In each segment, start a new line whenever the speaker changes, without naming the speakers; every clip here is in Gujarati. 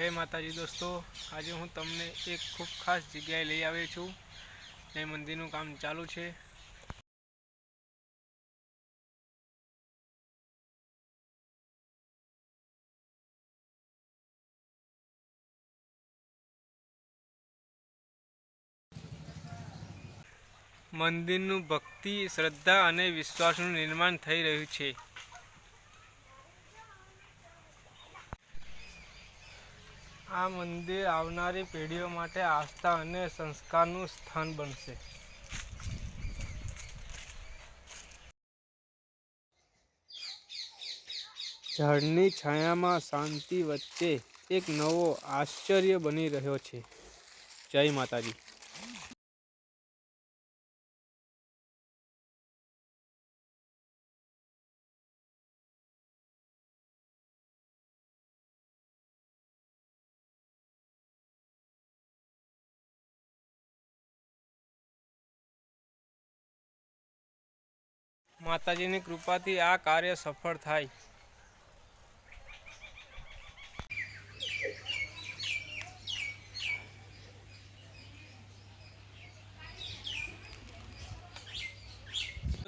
જય માતાજી દોસ્તો. આજે હું તમને એક ખૂબ ખાસ જગ્યાએ લઈ આવ્યો છું. એ મંદિરનું કામ ચાલુ છે. મંદિરનું ભક્તિ, શ્રદ્ધા અને વિશ્વાસનું નિર્માણ થઈ રહ્યું છે. આ મંદિર આવનારી પેઢીઓ માટે આસ્થા અને સંસ્કારનું સ્થાન બનશે. ઝાડની છાયામાં શાંતિ વચ્ચે એક નવો આશ્ચર્ય બની રહ્યો છે. જય માતાજી. માતાજીની કૃપાથી આ કાર્ય સફળ થાય.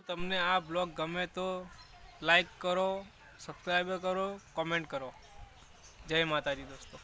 તમને આ બ્લોગ ગમે તો લાઈક કરો, સબસ્ક્રાઈબ કરો, કોમેન્ટ કરો. જય માતાજી દોસ્તો.